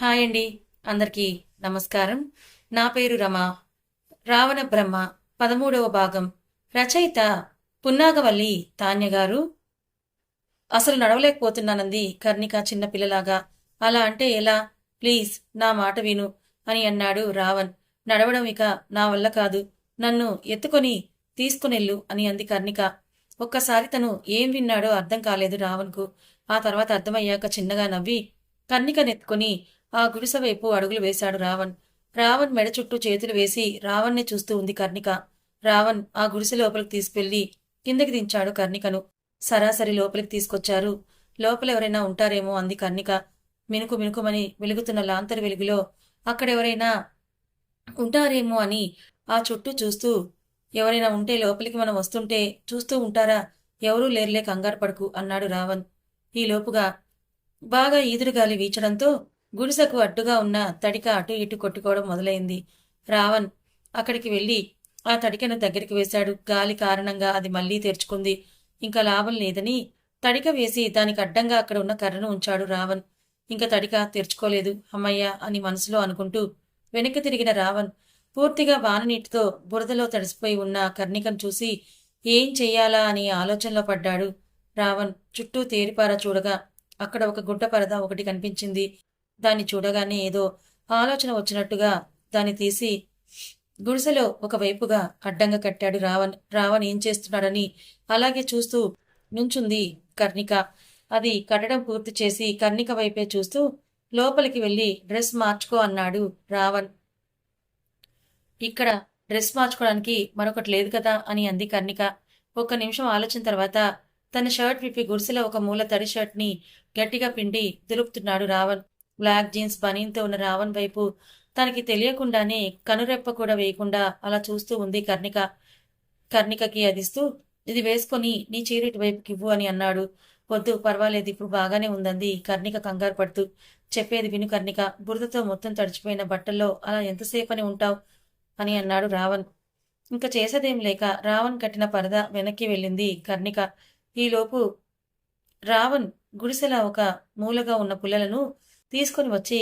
Hi అండి. అందరికీ నమస్కారం. నా పేరు రమ. రావణ బ్రహ్మ. పదమూడవ భాగం. రచయిత పున్నాగవల్లి తాన్య గారు. అసలు నడవలేకపోతున్నానంది కర్ణిక చిన్నపిల్లలాగా అలా అంటే ఎలా? ప్లీజ్ నా మాట విను అని అన్నాడు రావణ్. నడవడం ఇక నా వల్ల కాదు. నన్ను ఎత్తుకొని తీసుకునెళ్ళు అని అంది కర్ణిక. ఒక్కసారి తను ఏం విన్నాడో అర్థం కాలేదు రావణ్కు. ఆ తర్వాత అర్థమయ్యాక చిన్నగా నవ్వి కన్నికనెత్తుకుని ఆ గుడిసె వైపు అడుగులు వేశాడు రావణ్. రావణ్ మెడ చుట్టూ చేతులు వేసి రావణ్ణి చూస్తూ ఉంది కర్ణిక. రావణ్ ఆ గుడిసె లోపలికి తీసుకెళ్ళి కిందకి దించాడు కర్ణికను. సరాసరి లోపలికి తీసుకొచ్చారు. లోపల ఎవరైనా ఉంటారేమో అంది కర్ణిక. మినుకు మినుకుమని వెలుగుతున్న లాంతరి వెలుగులో అక్కడెవరైనా ఉంటారేమో అని ఆ చుట్టూ చూస్తూ ఎవరైనా ఉంటే లోపలికి మనం వస్తుంటే చూస్తూ ఉంటారా? ఎవరూ లేర్లే కంగారు పడుకు అన్నాడు రావణ్. ఈ లోపుగా బాగా ఈదురుగాలి వీచడంతో గుడిసెకు అడ్డుగా ఉన్న తడిక అటు ఇటు కొట్టుకోవడం మొదలైంది. రావణ్ అక్కడికి వెళ్ళి ఆ తడికను దగ్గరికి వేశాడు. గాలి కారణంగా అది మళ్ళీ తెరుచుకుంది. ఇంకా లాభం లేదని తడిక వేసి దానికి అడ్డంగా అక్కడ ఉన్న కర్రను ఉంచాడు రావణ్. ఇంకా తడిక తెరుచుకోలేదు. అమ్మయ్య అని మనసులో అనుకుంటూ వెనక్కి తిరిగిన రావణ్ పూర్తిగా వాననీటితో బురదలో తడిసిపోయి ఉన్న కర్ణికను చూసి ఏం చెయ్యాలా అని ఆలోచనలో పడ్డాడు. రావణ్ చుట్టూ తేరిపార చూడగా అక్కడ ఒక గుడ్డ పరద ఒకటి కనిపించింది. దాన్ని చూడగానే ఏదో ఆలోచన వచ్చినట్టుగా దాన్ని తీసి గుడిసెలో ఒకవైపుగా అడ్డంగా కట్టాడు రావణ్. రావణ్ ఏం చేస్తున్నాడని అలాగే చూస్తూ నుంచుంది కర్ణిక. అది కట్టడం పూర్తి చేసి కర్ణిక వైపే చూస్తూ లోపలికి వెళ్ళి డ్రెస్ మార్చుకో అన్నాడు రావణ్. ఇక్కడ డ్రెస్ మార్చుకోవడానికి మరొకటి లేదు కదా అని అంది కర్ణిక. ఒక్క నిమిషం ఆలోచన తర్వాత తన షర్ట్ విప్పి గుడిసెలో ఒక మూల తడి షర్ట్ని గట్టిగా పిండి దులుపుతున్నాడు రావణ్. బ్లాక్ జీన్స్ బనీన్తో ఉన్న రావణ్ వైపు తనకి తెలియకుండానే కనురెప్ప కూడా వేయకుండా అలా చూస్తూ ఉంది కర్ణిక. కర్ణికకి అదిస్తూ ఇది వేసుకొని నీ చీరటి వైపుకి ఇవ్వు అని అన్నాడు. వద్దు పర్వాలేదు ఇప్పుడు బాగానే ఉందంది కర్ణిక కంగారు పడుతూ. చెప్పేది విను కర్ణిక బురదతో మొత్తం తడిచిపోయిన బట్టల్లో అలా ఎంతసేపు అని ఉంటావు అని అన్నాడు రావణ్. ఇంకా చేసేదేం లేక రావణ్ కట్టిన పరద వెనక్కి వెళ్ళింది కర్ణిక. ఈలోపు రావణ్ గుడిసెల ఒక మూలగా ఉన్న పుల్లలను తీసుకొని వచ్చి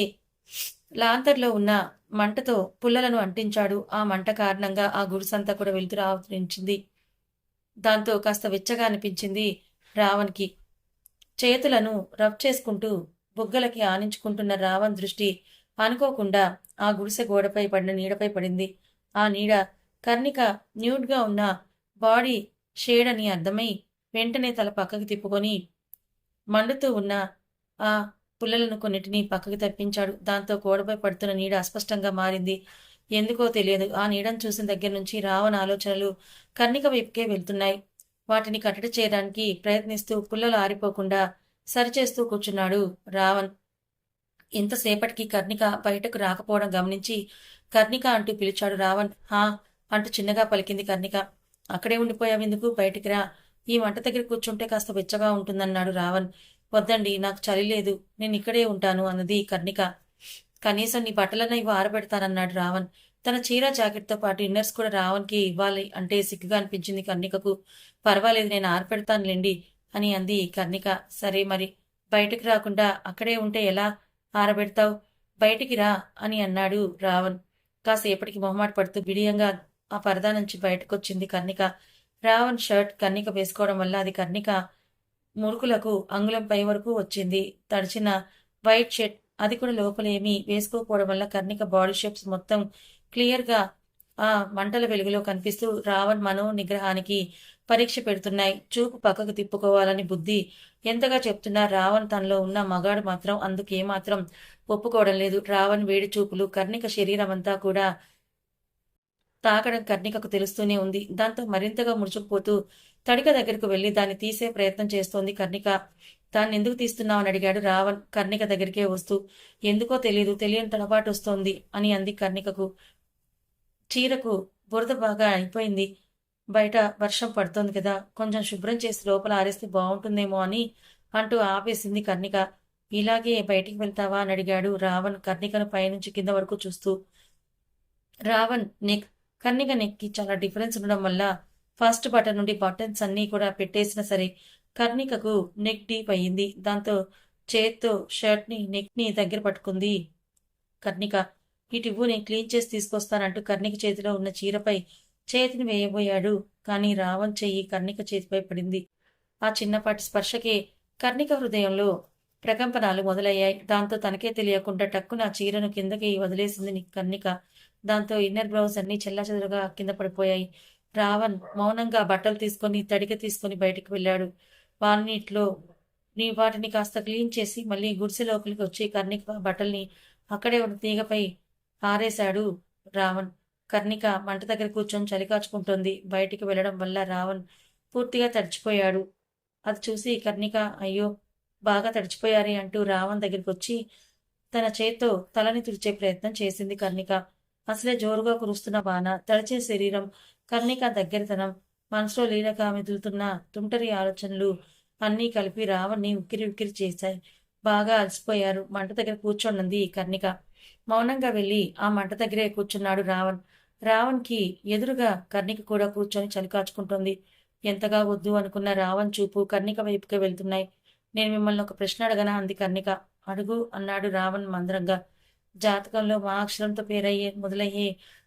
లాంతర్లో ఉన్న మంటతో పుల్లలను అంటించాడు. ఆ మంట కారణంగా ఆ గుడిసంతా కూడా వెలుతురు ఆవరించింది. దాంతో కాస్త వెచ్చగా అనిపించింది రావణ్కి. చేతులను రబ్ చేసుకుంటూ బుగ్గలకి ఆనించుకుంటున్న రావణ్ దృష్టి అనుకోకుండా ఆ గుడిసె గోడపై పడిన నీడపై పడింది. ఆ నీడ కర్ణిక న్యూడ్గా ఉన్న బాడీ షేడ్ అని అర్థమై వెంటనే తల పక్కకి తిప్పుకొని మండుతూ ఉన్న ఆ పుల్లలను కొన్నిటిని పక్కకి తప్పించాడు. దాంతో గోడపై పడుతున్న నీడ అస్పష్టంగా మారింది. ఎందుకో తెలియదు. ఆ నీడను చూసిన దగ్గర నుంచి రావణ ఆలోచనలు కర్ణిక వైపుకే వెళ్తున్నాయి. వాటిని కట్టడి చేయడానికి ప్రయత్నిస్తూ పుల్లలు ఆరిపోకుండా సరిచేస్తూ కూర్చున్నాడు రావణ్. ఇంతసేపటికి కర్ణిక బయటకు రాకపోవడం గమనించి కర్ణిక అంటూ పిలిచాడు రావణ్. హా! అంటూ చిన్నగా పలికింది కర్ణిక. అక్కడే ఉండిపోయావెందుకు బయటికి రా. ఈ మంట దగ్గర కూర్చుంటే కాస్త వెచ్చగా ఉంటుందన్నాడు రావణ్. వద్దండి నాకు చలి లేదు నేను ఇక్కడే ఉంటాను అన్నది కర్ణిక. కనీసం నీ బట్టలన్న ఇవి ఆరబెడతానన్నాడు రావణ్. తన చీర జాకెట్తో పాటు ఇన్నర్స్ కూడా రావణ్కి ఇవ్వాలి అంటే సిగ్గుగా అనిపించింది కర్ణికకు. పర్వాలేదు నేను ఆరపెడతానులేండి అని అంది కర్ణిక. సరే మరి బయటకు రాకుండా అక్కడే ఉంటే ఎలా? ఆరబెడతావు? బయటికి రా అని అన్నాడు రావణ్. కాసేపటికి మొహమాట పడుతూ బిడియంగా ఆ పరదా నుంచి బయటకొచ్చింది కర్ణిక. రావణ్ షర్ట్ కర్ణిక వేసుకోవడం వల్ల అది కర్ణిక మురుకులకు అంగుళం పై వరకు వచ్చింది. తడిచిన వైట్ షర్ట్ అది కూడా లోపలేమి వేసుకోకపోవడం వల్ల కర్ణిక బాడీ షేప్స్ మొత్తం క్లియర్గా ఆ మంటల వెలుగులో కనిపిస్తూ రావణ్ మనో నిగ్రహానికి పరీక్ష పెడుతున్నాయి. చూపు పక్కకు తిప్పుకోవాలని బుద్ధి ఎంతగా చెప్తున్నా రావణ్ తనలో ఉన్న మగాడు మాత్రం అందుకేమాత్రం ఒప్పుకోవడం లేదు. రావణ్ వేడి చూపులు కర్ణిక శరీరం అంతా కూడా తాకడం కర్ణికకు తెలుస్తూనే ఉంది. దాంతో మరింతగా ముడుచుకుపోతూ తడిక దగ్గరకు వెళ్ళి దాన్ని తీసే ప్రయత్నం చేస్తోంది కర్ణిక. దాన్ని ఎందుకు తీస్తున్నావని అని అడిగాడు రావణ్. కర్ణిక దగ్గరికే వస్తూ ఎందుకో తెలియదు తెలియని తడబాటు వస్తోంది అని అంది కర్ణికకు. చీరకు బురద బాగా అయిపోయింది. బయట వర్షం పడుతోంది కదా. కొంచెం శుభ్రం చేసి లోపల ఆరేస్తే బాగుంటుందేమో అని అంటూ ఆపేసింది కర్ణిక. ఇలాగే బయటికి వెళ్తావా అని అడిగాడు రావణ్ కర్ణికను పైనుంచి కింద వరకు చూస్తూ. రావణ్ నెక్ కర్ణిక నెక్కి చాలా డిఫరెన్స్ ఉండడం వల్ల ఫస్ట్ బటన్ నుండి బటన్స్ అన్నీ కూడా పెట్టేసినా సరే కర్ణికకు నెక్ డీప్ అయ్యింది. దాంతో చేత్తో షర్ట్ని నెక్ని దగ్గర పట్టుకుంది కర్ణిక. ఇటువ్వు నేను క్లీన్ చేసి తీసుకొస్తానంటూ కర్ణిక చేతిలో ఉన్న చీరపై చేతిని వేయబోయాడు. కానీ రావణ్ చెయ్యి కర్ణిక చేతిపై పడింది. ఆ చిన్నపాటి స్పర్శకే కర్ణిక హృదయంలో ప్రకంపనాలు మొదలయ్యాయి. దాంతో తనకే తెలియకుండా టక్కున చీరను కిందకి వదిలేసింది కర్ణిక. దాంతో ఇన్నర్ బ్లౌజ్ అన్ని చెల్లాచెదరుగా కింద పడిపోయాయి. రావణ్ మౌనంగా బట్టలు తీసుకొని తడిక తీసుకొని బయటకు వెళ్ళాడు. వాన్నిట్లో నీ వాటిని కాస్త క్లీన్ చేసి మళ్ళీ గుడిసె లోపలికి వచ్చి కర్ణిక బట్టల్ని అక్కడే ఉన్న తీగపై ఆరేశాడు రావణ్. కర్ణిక మంట దగ్గర కూర్చొని చలికాచుకుంటోంది బయటికి వెళ్ళడం వల్ల రావణ్ పూర్తిగా తడిచిపోయాడు. అది చూసి కర్ణిక అయ్యో బాగా తడిచిపోయారే అంటూ రావణ్ దగ్గరికి వచ్చి తన చేత్తో తలని తుడిచే ప్రయత్నం చేసింది కర్ణిక. అసలే జోరుగా కురుస్తున్న బాణ తడిచే శరీరం కర్ణిక దగ్గరతనం మనసులో లీలగా మెదులుతున్న తుంటరి ఆలోచనలు అన్నీ కలిపి రావణ్ణి ఉక్కిరి ఉక్కిరి చేశాయి. బాగా అలసిపోయారు. మంట దగ్గర కూర్చోనుంది కర్ణిక. మౌనంగా వెళ్ళి ఆ మంట దగ్గరే కూర్చున్నాడు రావణ్. రావణ్కి ఎదురుగా కర్ణిక కూడా కూర్చొని చలికాచుకుంటోంది ఎంతగా వద్దు అనుకున్న రావణ్ చూపు కర్ణిక వైపుకే వెళ్తున్నాయి. నేను మిమ్మల్ని ఒక ప్రశ్న అడగనా? అంది కర్ణిక. అడుగు అన్నాడు రావణ్ మందరంగా. జాతకంలో మా అక్షరంతో పేరయ్యే మొదలయ్యే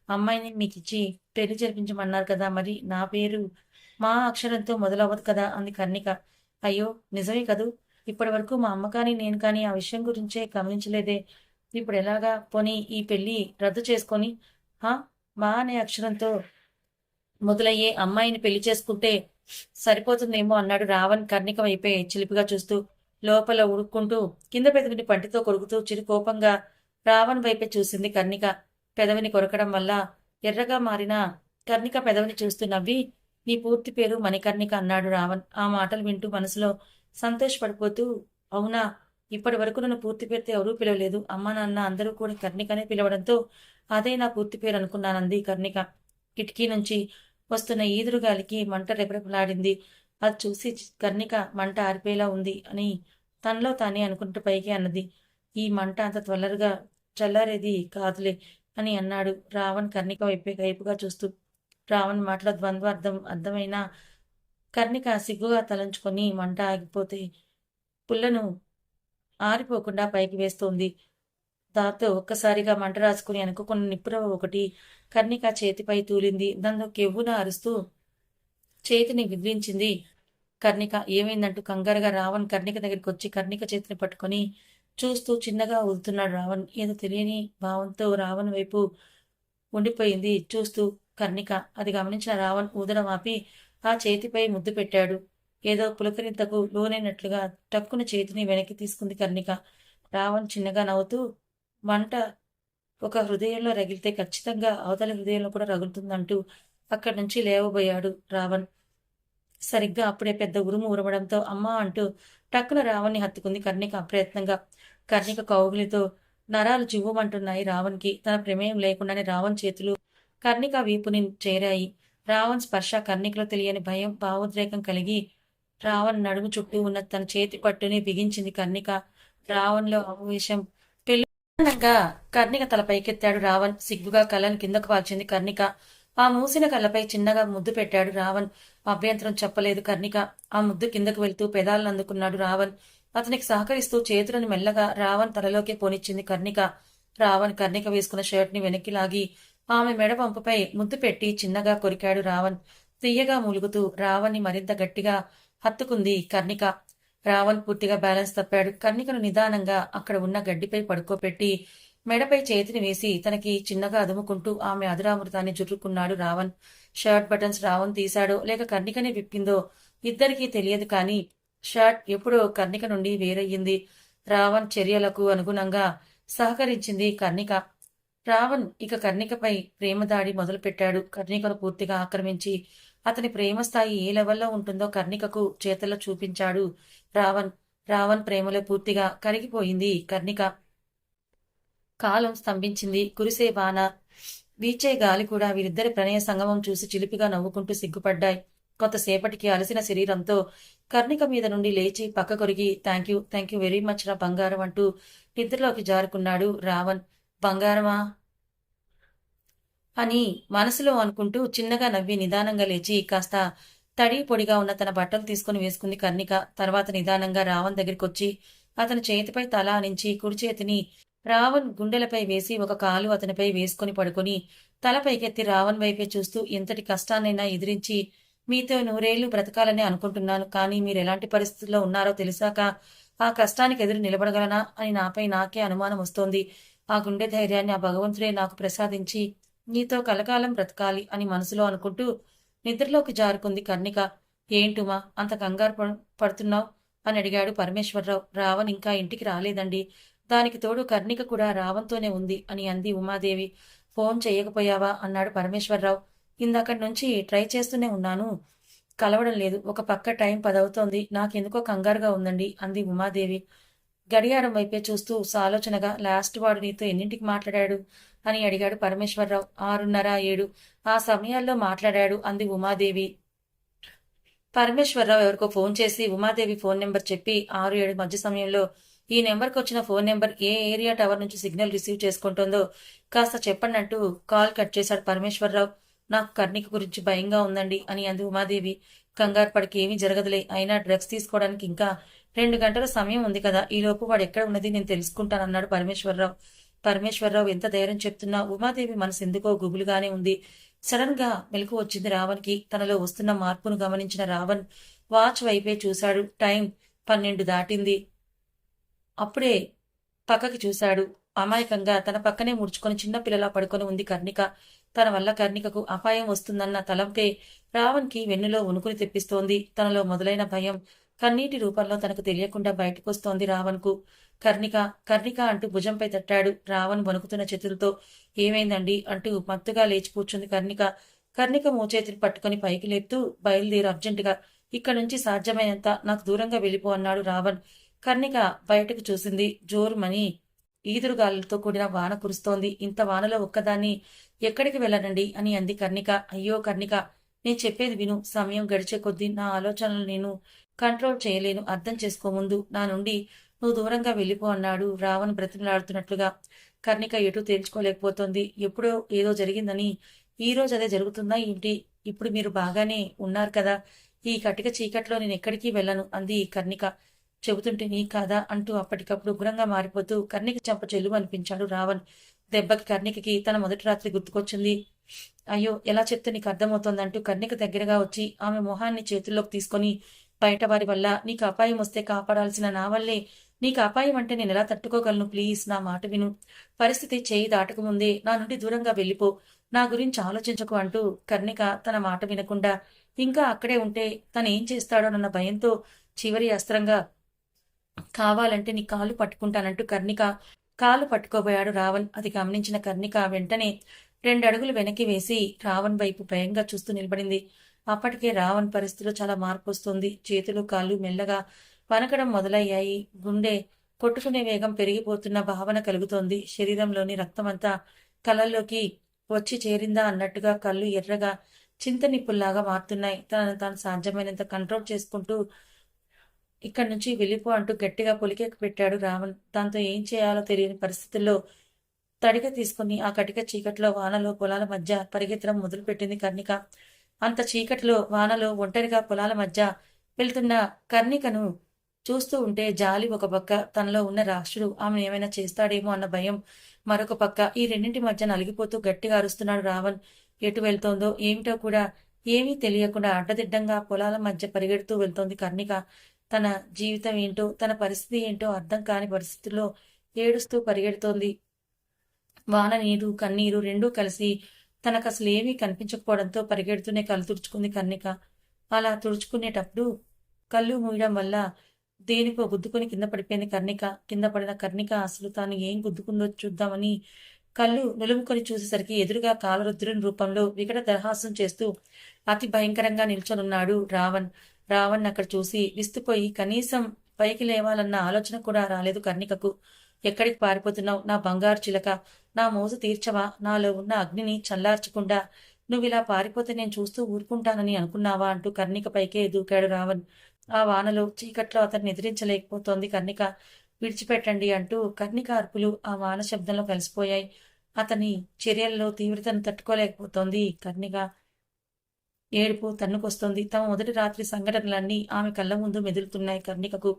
అమ్మాయిని మీకు ఇచ్చి పెళ్ళి జరిపించమన్నారు కదా మరి నా పేరు? మా అక్షరంతో మొదలవ్వదు కదా అంది కర్ణిక అయ్యో నిజమే కదూ? ఇప్పటి వరకు మా అమ్మ కానీ నేను కానీ ఆ విషయం గురించే గమనించలేదే. ఇప్పుడు ఎలాగా? పోనీ ఈ పెళ్ళి రద్దు చేసుకొని హా? మా అనే అక్షరంతో మొదలయ్యే అమ్మాయిని పెళ్ళి చేసుకుంటే సరిపోతుందేమో అన్నాడు రావణ్ కర్ణిక వైపే చిలిపిగా చూస్తూ లోపల ఉడుక్కుంటూ కింద పెదవిని పంటితో కొడుకుతూ చిరు కోపంగా రావణ్ వైపే చూసింది కర్ణిక. పెదవిని కొరకడం వల్ల ఎర్రగా మారిన కర్ణిక పెదవిని చూస్తూ నవ్వి నీ పూర్తి పేరు మణికర్ణిక అన్నాడు రావణ్. ఆ మాటలు వింటూ మనసులో సంతోషపడిపోతూ అవునా ఇప్పటి వరకు నన్ను పూర్తి పేరుతో ఎవరూ పిలవలేదు. అమ్మ నాన్న అందరూ కూడా కర్ణికనే పిలవడంతో అదే నా పూర్తి పేరు అనుకున్నానంది కర్ణిక. కిటికీ నుంచి వస్తున్న ఈదురుగాలికి మంట రెపరెపలాడింది. అది చూసి కర్ణిక మంట ఆరిపోయేలా ఉంది అని తనలో తానే అనుకుంటూ పైకి అన్నది. ఈ మంట అంత త్వరగా చల్లారేది కాదులే అని అన్నాడు రావణ్ కర్ణిక వైపే వైపుగా చూస్తూ. రావణ్ మాటల ద్వంద్వ అర్థం అర్థమైన కర్ణిక సిగ్గుగా తలంచుకొని మంట ఆగిపోతే పుల్లను ఆరిపోకుండా పైకి వేస్తోంది. దాంతో ఒక్కసారిగా మంట రాసుకుని అనుకున్న నిప్పురవ ఒకటి కర్ణిక చేతిపై తూలింది. దాంతో కెవ్వున అరుస్తూ చేతిని విదిలించింది. కర్ణిక ఏమైందంటూ కంగారుగా రావణ్ కర్ణిక దగ్గరికి వచ్చి కర్ణిక చేతిని పట్టుకొని చూస్తూ చిన్నగా ఊదుతున్నాడు రావణ్. ఏదో తెలియని భావంతో రావణ్ వైపు ఉండిపోయింది. చూస్తూ కర్ణిక అది గమనించిన రావణ్ ఊదడం ఆపి ఆ చేతిపై ముద్దు పెట్టాడు. ఏదో పులకరింతకు లోనైనట్లుగా టక్కున చేతిని వెనక్కి తీసుకుంది కర్ణిక. రావణ్ చిన్నగా నవ్వుతూ మంట ఒక హృదయంలో రగిలితే ఖచ్చితంగా అవతల హృదయంలో కూడా రగులుతుందంటూ అక్కడి నుంచి లేవబోయాడు రావణ్. సరిగ్గా అప్పుడే పెద్ద ఉరుము ఉరవడంతో అమ్మా అంటూ టక్కున రావణ్ణి హత్తుకుంది కర్ణిక అప్రయత్నంగా కర్ణిక కౌగులితో నరాలు చివ్వమంటున్నాయి రావణ్కి తన ప్రమేయం లేకుండానే రావణ్ చేతులు కర్ణిక వీపుని చేరాయి. రావణ్ స్పర్శ కర్ణికలో తెలియని భయం భావోద్రేకం కలిగి రావణ్ నడుము చుట్టూ ఉన్న తన చేతి పట్టుని బిగించింది కర్ణిక. రావణ్లో ఆవేశం పెళ్ళిగా కర్ణిక తల పైకెత్తాడు రావణ్. సిగ్గుగా కళ్ళని కిందకు వాల్చింది కర్ణిక. ఆ మూసిన కళ్ళపై చిన్నగా ముద్దు పెట్టాడు రావణ్. అభ్యంతరం చెప్పలేదు కర్ణిక. ఆ ముద్దు కిందకు వెళ్తూ పెదాలను అందుకున్నాడు రావణ్. అతనికి సహకరిస్తూ చేతులను మెల్లగా రావణ్ తలలోకి పోనిచ్చింది కర్ణిక. రావణ్ కర్ణిక వేసుకున్న షర్ట్ని వెనక్కి లాగి ఆమె మెడ పంపుపై ముద్దు పెట్టి చిన్నగా కొరికాడు రావణ్. తీయగా మూలుగుతూ రావణ్ని మరింత గట్టిగా హత్తుకుంది కర్ణిక. రావణ్ పూర్తిగా బ్యాలెన్స్ తప్పాడు. కర్ణికను నిదానంగా అక్కడ ఉన్న గడ్డిపై పడుకోపెట్టి మెడపై చేతిని వేసి తనకి చిన్నగా అదుముకుంటూ ఆమె అదురామృతాన్ని జుర్రుకున్నాడు రావణ్. షర్ట్ బటన్స్ రావణ్ తీశాడో లేక కర్ణికనే విప్పిందో ఇద్దరికీ తెలియదు కానీ షర్ట్ ఎప్పుడో కర్ణిక నుండి వేరయ్యింది. రావణ్ చర్యలకు అనుగుణంగా సహకరించింది కర్ణిక రావణ్ ఇక కర్ణికపై ప్రేమదాడి మొదలుపెట్టాడు. కర్ణికను పూర్తిగా ఆక్రమించి అతని ప్రేమ స్థాయి ఏ లెవెల్లో ఉంటుందో కర్ణికకు చేతల్లో చూపించాడు రావణ్. రావణ్ ప్రేమలో పూర్తిగా కరిగిపోయింది కర్ణిక కాలం స్తంభించింది. కురిసే వాన వీచే గాలి కూడా వీరిద్దరి ప్రణయ సంగమం చూసి చిలిపిగా నవ్వుకుంటూ సిగ్గుపడ్డాయి. కొంతసేపటికి అలసిన శరీరంతో కర్ణిక మీద నుండి లేచి పక్క కొరిగి thank you thank you very much రా బంగారం అంటూ నిద్రలోకి జారుకున్నాడు రావణ్. బంగారమా? అని మనసులో అనుకుంటూ చిన్నగా నవ్వి నిదానంగా లేచి కాస్త తడి పొడిగా ఉన్న తన బట్టలు తీసుకుని వేసుకుంది కర్ణిక. తర్వాత నిదానంగా రావణ్ దగ్గరికి వచ్చి అతని చేతిపై తల నుంచి కుడి చేతిని రావణ్ గుండెలపై వేసి ఒక కాలు అతనిపై వేసుకుని పడుకొని తలపైకెత్తి రావణ్ వైపే చూస్తూ ఎంతటి కష్టాన్నైనా ఎదిరించి మీతో నూరేళ్ళు బ్రతకాలని అనుకుంటున్నాను కానీ మీరు ఎలాంటి పరిస్థితుల్లో ఉన్నారో తెలిసాక ఆ కష్టానికి ఎదురు నిలబడగలనా? అని నాపై నాకే అనుమానం వస్తోంది. ఆ గుండె ధైర్యాన్ని ఆ భగవంతుడే నాకు ప్రసాదించి నీతో కలకాలం బ్రతకాలి అని మనసులో అనుకుంటూ నిద్రలోకి జారుకుంది కర్ణిక ఏంటుమా అంత కంగారు పడుతున్నావు? అని అడిగాడు పరమేశ్వరరావు. రావణ్ ఇంకా ఇంటికి రాలేదండి. దానికి తోడు కర్ణిక కూడా రావంతోనే ఉంది అని అంది ఉమాదేవి. ఫోన్ చేయకపోయావా? అన్నాడు పరమేశ్వరరావు. ఇందక్కడి నుంచి ట్రై చేస్తూనే ఉన్నాను. కలవడం లేదు. ఒక పక్క టైం పదవుతోంది. నాకెందుకో కంగారుగా ఉందండి అంది ఉమాదేవి. గడియారం వైపే చూస్తూ సాలోచనగా లాస్ట్ వాడు నీతో ఎన్నింటికి మాట్లాడాడు? అని అడిగాడు పరమేశ్వరరావు. ఆరున్నర ఏడు. ఆ సమయాల్లో మాట్లాడాడు అంది ఉమాదేవి. పరమేశ్వరరావు ఎవరికో ఫోన్ చేసి ఉమాదేవి ఫోన్ నెంబర్ చెప్పి ఆరు ఏడు మధ్య సమయంలో ఈ నెంబర్కి వచ్చిన ఫోన్ నెంబర్ ఏ ఏరియా టవర్ నుంచి సిగ్నల్ రిసీవ్ చేసుకుంటుందో కాస్త చెప్పండి అంటూ కాల్ కట్ చేశాడు పరమేశ్వరరావు. నాకు కర్ణిక గురించి భయంగా ఉందండి అని అంది ఉమాదేవి. కంగారు పడికి ఏమీ జరగదులే అయినా డ్రగ్స్ తీసుకోవడానికి ఇంకా రెండు గంటల సమయం ఉంది కదా ఈలోపు వాడు ఎక్కడ ఉన్నది నేను తెలుసుకుంటానన్నాడు పరమేశ్వరరావు. పరమేశ్వరరావు ఎంత ధైర్యం చెప్తున్నా ఉమాదేవి మనసు ఎందుకో గుబులుగానే ఉంది. సడన్గా మెలకు వచ్చింది రావణ్కి. తనలో వస్తున్న మార్పును గమనించిన రావణ్ వాచ్ వైపే చూశాడు. టైం పన్నెండు దాటింది. అప్పుడే పక్కకి చూశాడు. అమాయకంగా తన పక్కనే ముడుచుకొని చిన్నపిల్లలా పడుకొని ఉంది కర్ణిక. తన వల్ల కర్ణికకు అపాయం వస్తుందన్న తలంపే రావణ్కి వెన్నులో ఉనుకుని తెప్పిస్తోంది. తనలో మొదలైన భయం కన్నీటి రూపంలో తనకు తెలియకుండా బయటకొస్తోంది రావణ్కు. కర్ణిక కర్ణిక అంటూ భుజంపై తట్టాడు. రావణ్ వణుకుతున్న చేతులతో ఏమైందండి? అంటూ మత్తుగా లేచి కూర్చుంది కర్ణిక. కర్ణిక మూచేతిని పట్టుకుని పైకి లేపుతూ బయలుదేరు అర్జెంటుగా. ఇక్కడ నుంచి సాధ్యమైనంత నాకు దూరంగా వెళ్ళిపో అన్నాడు రావణ్. కర్ణిక బయటకు చూసింది. జోరుమని ఈదురుగాలులతో కూడిన వాన కురుస్తోంది. ఇంత వానలో ఒక్కదాన్ని ఎక్కడికి వెళ్ళనండి? అని అంది కర్ణిక. అయ్యో కర్ణిక నేను చెప్పేది విను. సమయం గడిచే కొద్దీ నా ఆలోచనలు నేను కంట్రోల్ చేయలేను. అర్థం చేసుకో ముందు. నా నుండి నువ్వు దూరంగా వెళ్ళిపో అన్నాడు. రావణ్ బ్రతిమలాడుతున్నట్లుగా కర్ణిక ఎటు తేల్చుకోలేకపోతోంది. ఎప్పుడో ఏదో జరిగిందని ఈ రోజు అదే జరుగుతుందా ఏంటి? ఇప్పుడు మీరు బాగానే ఉన్నారు కదా. ఈ కటిక చీకట్లో నేను ఎక్కడికి వెళ్ళను? అంది కర్ణిక. చెబుతుంటే నీ కాదా అంటూ అప్పటికప్పుడు ఉగ్రంగా మారిపోతూ కర్ణిక చెంప చెల్లు అనిపించాడు రావణ్. దెబ్బకి కర్ణికకి తన మొదటి రాత్రి గుర్తుకొచ్చింది. అయ్యో ఎలా చెప్తే నీకు అర్థమవుతోందంటూ కర్ణిక దగ్గరగా వచ్చి ఆమె మొహాన్ని చేతుల్లోకి తీసుకొని బయట వారి వల్ల నీకు అపాయం వస్తే కాపాడాల్సిన నా వల్లే. నీకు అపాయం అంటే నేను ఎలా తట్టుకోగలను? ప్లీజ్ నా మాట విను. పరిస్థితి చేయి దాటకముందే నా నుండి దూరంగా వెళ్ళిపో. నా గురించి ఆలోచించకు అంటూ కర్ణిక తన మాట వినకుండా ఇంకా అక్కడే ఉంటే తను ఏం చేస్తాడోనన్న భయంతో చివరి అస్త్రంగా కావాలంటే నీ కాలు పట్టుకుంటానంటూ కర్ణిక కాలు పట్టుకోబోయాడు రావణ్. అది గమనించిన కర్ణిక వెంటనే రెండు అడుగులు వెనక్కి వేసి రావణ్ వైపు భయంగా చూస్తూ నిలబడింది. అప్పటికే రావణ్ పరిస్థితిలో చాలా మార్పు వస్తుంది. చేతులు కాళ్ళు మెల్లగా వనకడం మొదలయ్యాయి. గుండె కొట్టుకునే వేగం పెరిగిపోతున్న భావన కలుగుతోంది. శరీరంలోని రక్తమంతా కళ్ళల్లోకి వచ్చి చేరిందా అన్నట్టుగా కళ్ళు ఎర్రగా చింత నిప్పుల్లాగా మారుతున్నాయి. తనను తాను సాధ్యమైనంత కంట్రోల్ చేసుకుంటూ ఇక్కడి నుంచి వెళ్ళిపో అంటూ గట్టిగా పొలికెక్కి పెట్టాడు రావణ్ దాంతో ఏం చేయాలో తెలియని పరిస్థితుల్లో తడిక తీసుకుని ఆ కటిక చీకట్లో వానలో పొలాల మధ్య పరిగెత్తడం మొదలుపెట్టింది కర్ణిక. అంత చీకటిలో వానలో ఒంటరిగా పొలాల మధ్య వెళ్తున్న కర్ణికను చూస్తూ ఉంటే జాలి ఒక పక్క తనలో ఉన్న రాక్షుడు ఆమెను ఏమైనా చేస్తాడేమో అన్న భయం మరొక పక్క. ఈ రెండింటి మధ్య నలిగిపోతూ గట్టిగా అరుస్తున్నాడు రావణ్. ఎటు వెళ్తోందో ఏమిటో కూడా ఏమీ తెలియకుండా అడ్డదిడ్డంగా పొలాల మధ్య పరిగెడుతూ వెళ్తోంది కర్ణిక. తన జీవితం ఏంటో తన పరిస్థితి ఏంటో అర్థం కాని పరిస్థితుల్లో ఏడుస్తూ పరిగెడుతోంది. వాన నీరు కన్నీరు రెండూ కలిసి తనకు అసలు ఏమీ కనిపించకపోవడంతో పరిగెడుతూనే కళ్ళు తుడుచుకుంది కన్నిక. అలా తుడుచుకునేటప్పుడు కళ్ళు మూయడం వల్ల దేనికో గుద్దుకొని కింద పడిపోయింది కర్ణిక కింద పడిన కర్ణిక అసలు తాను ఏం గుద్దుకుందో చూద్దామని కళ్ళు నులుముకొని చూసేసరికి ఎదురుగా కాలరుద్రుని రూపంలో వికట దరహాసం చేస్తూ అతి భయంకరంగా నిల్చొనున్నాడు రావణ్. రావణ్ అక్కడ చూసి విస్తుపోయి కనీసం పైకి లేవాలన్న ఆలోచన కూడా రాలేదు కర్ణికకు. ఎక్కడికి పారిపోతున్నావు? నా బంగారు చిలక. నా మోజు తీర్చవా? నాలో ఉన్న అగ్నిని చల్లార్చకుండా నువ్వు ఇలా పారిపోతే నేను చూస్తూ ఊరుకుంటానని అనుకున్నావా అంటూ కర్ణిక పైకే దూకాడు రావణ్. ఆ వానలో చీకట్లో అతన్ని ఎదిరించలేకపోతోంది కర్ణిక. విడిచిపెట్టండి అంటూ కర్ణిక అర్పులు ఆ వాన శబ్దంలో కలిసిపోయాయి. అతని చర్యల్లో తీవ్రతను తట్టుకోలేకపోతోంది కర్ణిక. ఏడుపు తన్నుకొస్తోంది. తమ మొదటి రాత్రి సంఘటనలన్నీ ఆమె కళ్ళ ముందు మెదులుతున్నాయి కర్ణికకు.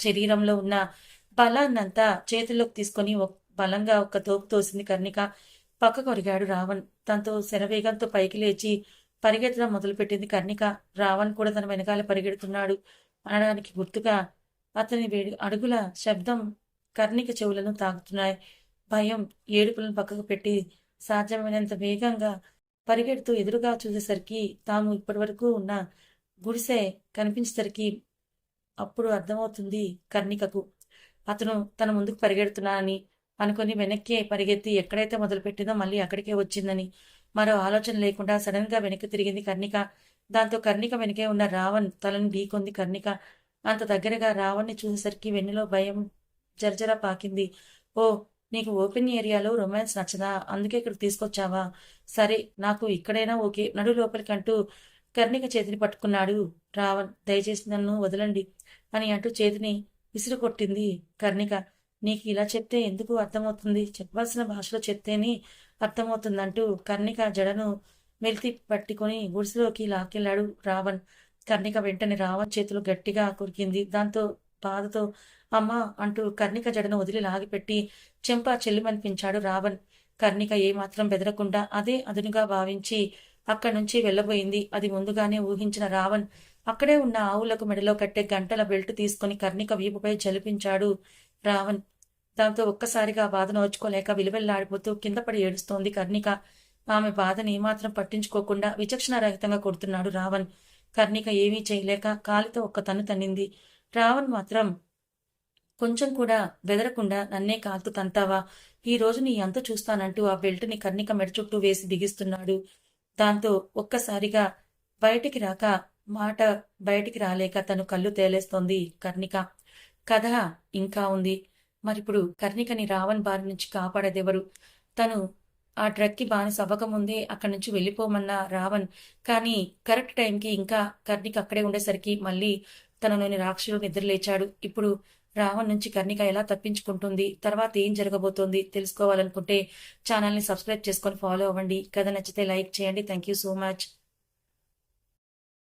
శరీరంలో ఉన్న బలాన్నంతా చేతుల్లోకి తీసుకొని బలంగా ఒక్క తోపు తోసింది కర్ణిక. పక్కకు ఒరిగాడు రావణ్. తనతో శరవేగంతో పైకి లేచి పరిగెత్తడం మొదలుపెట్టింది కర్ణిక. రావణ్ కూడా తన వెనకాల పరిగెడుతున్నాడు. అనడానికి గుర్తుగా అతని వేడి అడుగుల శబ్దం కర్ణిక చెవులను తాకుతున్నాయి. భయం ఏడుపులను పక్కకు పెట్టి సాధ్యమైనంత వేగంగా పరిగెడుతూ ఎదురుగా చూసేసరికి తాము ఇప్పటివరకు ఉన్న గుడిసె కనిపించేసరికి అప్పుడు అర్థమవుతుంది కర్ణికకు. అతను తన ముందుకు పరిగెడుతున్నానని అనుకుని వెనక్కే పరిగెత్తి ఎక్కడైతే మొదలుపెట్టిందో మళ్ళీ అక్కడికే వచ్చిందని. మరో ఆలోచన లేకుండా సడన్గా వెనక్కి తిరిగింది కర్ణిక. దాంతో కర్ణిక వెనకే ఉన్న రావణ్ తలను ఢీకొంది కర్ణిక. అంత దగ్గరగా రావణ్ణి చూసేసరికి వెన్నులో భయం జర్జర పాకింది. ఓ నీకు ఓపెన్ ఏరియాలో రొమాన్స్ నచ్చదా? అందుకే ఇక్కడ తీసుకొచ్చావా? సరే నాకు ఇక్కడైనా ఓకే. నడు లోపలికంటూ కర్ణిక చేతిని పట్టుకున్నాడు. రావణ్ దయచేసి నన్ను వదలండి అని అంటూ చేతిని విసిరు కొట్టింది కర్ణిక. నీకు ఇలా చెప్తే ఎందుకు అర్థమవుతుంది? చెప్పాల్సిన భాషలో చెప్తేనే అర్థమవుతుందంటూ కర్ణిక జడను మెలితి పట్టుకొని గుడిసెలోకి లాక్కెళ్ళాడు రావణ్. కర్ణిక వెంటనే రావణ్ చేతులు గట్టిగా కొరికింది. దాంతో బాధతో అమ్మా అంటూ కర్ణిక జడను వదిలి లాగిపెట్టి చెంప చెల్లిమనిపించాడు రావణ్. కర్ణిక ఏమాత్రం బెదరకుండా అదే అదునుగా భావించి అక్కడి నుంచి వెళ్ళబోయింది. అది ముందుగానే ఊహించిన రావణ్ అక్కడే ఉన్న ఆవులకు మెడలో కట్టే గంటల బెల్ట్ తీసుకుని కర్ణిక వీపుపై జలిపించాడు రావణ్. దాంతో ఒక్కసారిగా బాధ నోచుకోలేక ఓచుకోలేక విలువెల్లాడిపోతూ కింద పడి ఏడుస్తోంది కర్ణిక. ఆమె బాధని ఏమాత్రం పట్టించుకోకుండా విచక్షణ రహితంగా కొడుతున్నాడు రావణ్. కర్ణిక ఏమీ చేయలేక కాలితో ఒక్క తన్ను తన్నింది. రావణ్ మాత్రం కొంచెం కూడా బెదరకుండా నన్నే కాల్తు తంతావా? ఈ రోజు నీ అంత చూస్తానంటూ ఆ బెల్ట్ని కర్ణిక మెడ చుట్టూ వేసి బిగిస్తున్నాడు. దాంతో ఒక్కసారిగా బయటికి రాక మాట బయటికి రాలేక తను కళ్ళు తేలేస్తోంది కర్ణిక. కథ ఇంకా ఉంది. మరిప్పుడు కర్ణికని రావణ్ బారి నుంచి కాపాడేదెవరు? తను ఆ డ్రగ్కి బానిస అవ్వకముందే అక్కడి నుంచి వెళ్ళిపోమన్న రావణ్. కానీ కరెక్ట్ టైంకి ఇంకా కర్ణిక అక్కడే ఉండేసరికి మళ్ళీ తనలోని రాక్షసుడు నిద్రలేచాడు. ఇప్పుడు రావణ్ నుంచి కర్ణిక ఎలా తప్పించుకుంటుంది తర్వాత ఏం జరగబోతోంది తెలుసుకోవాలనుకుంటే ఛానల్ని సబ్స్క్రైబ్ చేసుకొని ఫాలో అవ్వండి. కథ నచ్చితే లైక్ చేయండి. Thank you so much